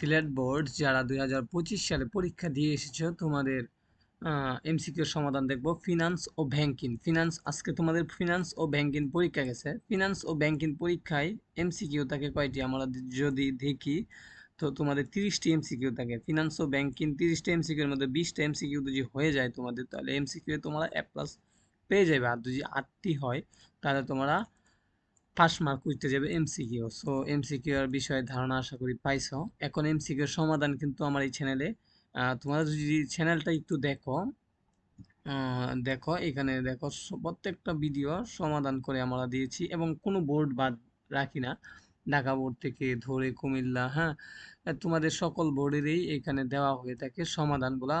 Sylhet board যারা দুই হাজার পঁচিশ সালে পরীক্ষা দিয়ে এসেছ, তোমাদের এমসিকিউর সমাধান দেখব। ফিনান্স ও ব্যাংকিং ফিনান্স আজকে তোমাদের ফিনান্স ও ব্যাংকিং পরীক্ষা গেছে। ফিনান্স ও ব্যাংকিং পরীক্ষায় এমসিকিউ থাকে কয়টি? আমরা যদি দেখি, তো তোমাদের তিরিশটি এমসিকিউ থাকে। ফিনান্স ও ব্যাংকিং তিরিশটা এমসিকিউর মধ্যে বিশটা এমসিকিউ যদি হয়ে যায় তোমাদের, তাহলে এমসিকিউ তোমরা এ প্লাস পেয়ে যাবে আর যদি আটটি হয়, তাহলে তোমরা ফার্স্ট মার্ক উঠতে যাবে এমসিকিউ। সো এমসিকিউ এর বিষয়ে ধারণা আশা করি পাইছো। এখন এমসিকিউ এর সমাধান কিন্তু আমার এই চ্যানেলে তোমরা যদি চ্যানেলটা একটু দেখো দেখো, এখানে দেখো প্রত্যেকটা ভিডিও সমাধান করে আমরা দিয়েছি এবং কোনো বোর্ড বাদ রাখি না। ঢাকা বোর্ড থেকে ধরে কুমিল্লা হ্যাঁ? তোমাদের সকল বোর্ডেরই এখানে দেওয়া হয়ে থাকে সমাধানগুলা।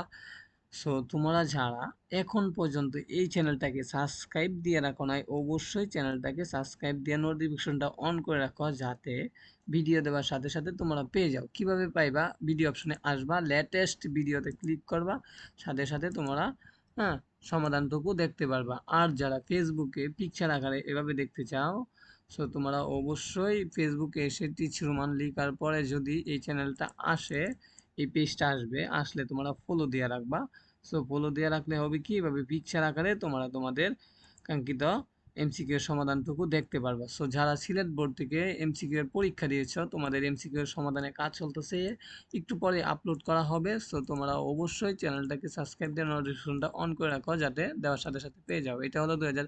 সো তোমরা যারা এখন পর্যন্ত এই চ্যানেলটাকে সাবস্ক্রাইব দিয়ে রাখো নাই, অবশ্যই চ্যানেলটাকে সাবস্ক্রাইব দিয়ে নোটিফিকেশনটা অন করে রাখো যাতে ভিডিও দেওয়ার সাথে সাথে তোমরা পেয়ে যাও। কীভাবে পাইবা? ভিডিও অপশনে আসবা লেটেস্ট ভিডিওতে ক্লিক করবা, সাথে সাথে তোমরা হ্যাঁ সমাধানটুকু দেখতে পারবা। আর যারা ফেসবুকে পিকচার আকারে এভাবে দেখতে চাও সো তোমরা অবশ্যই ফেসবুকে এসে টিচ রোমান লিখার পরে যদি এই চ্যানেলটা আসে এই পেজটা আসবে, আসলে তোমরা ফলো দিয়ে রাখবা। সো ফলো দিয়ে রাখলে হবে কি? এভাবে পিকচার আকারে তোমরা তোমাদের কাঙ্ক্ষিত এমসিকিউ এর সমাধানটুকু দেখতে পারবা। সো যারা সিলেট বোর্ড থেকে এমসিকিউ এর পরীক্ষা দিয়েছ, তোমাদের এমসিকিউ এর সমাধানে কাজ চলতেছে। একটু পরে আপলোড করা হবে। সো তোমরা অবশ্যই চ্যানেলটাকে সাবস্ক্রাইব দিয়ে নোটিফিকেশনটা অন করে রাখো, যাতে দেওয়ার সাথে সাথে পেয়ে যাও। এটা হলো দু হাজার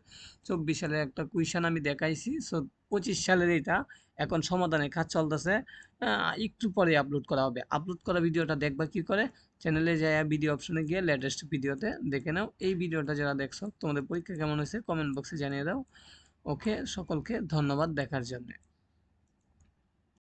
চব্বিশ সালের একটা কুইশন আমি দেখাইছি। সো পঁচিশ সালের এটা এখন সমাধানের কাজ চলতেছে। একটু পরে আপলোড করা হবে। আপলোড করা ভিডিওটা দেখবা কি করে? চ্যানেলে যায় ভিডিও অপশনে গিয়ে লেটেস্ট ভিডিওতে দেখে নাও। এই ভিডিওটা যারা দেখছ, তোমাদের পরীক্ষা কেমন হয়েছে? কমেন্ট বক্সে জানিয়ে দাও। ওকে সকলকে ধন্যবাদ দেখার জন্য।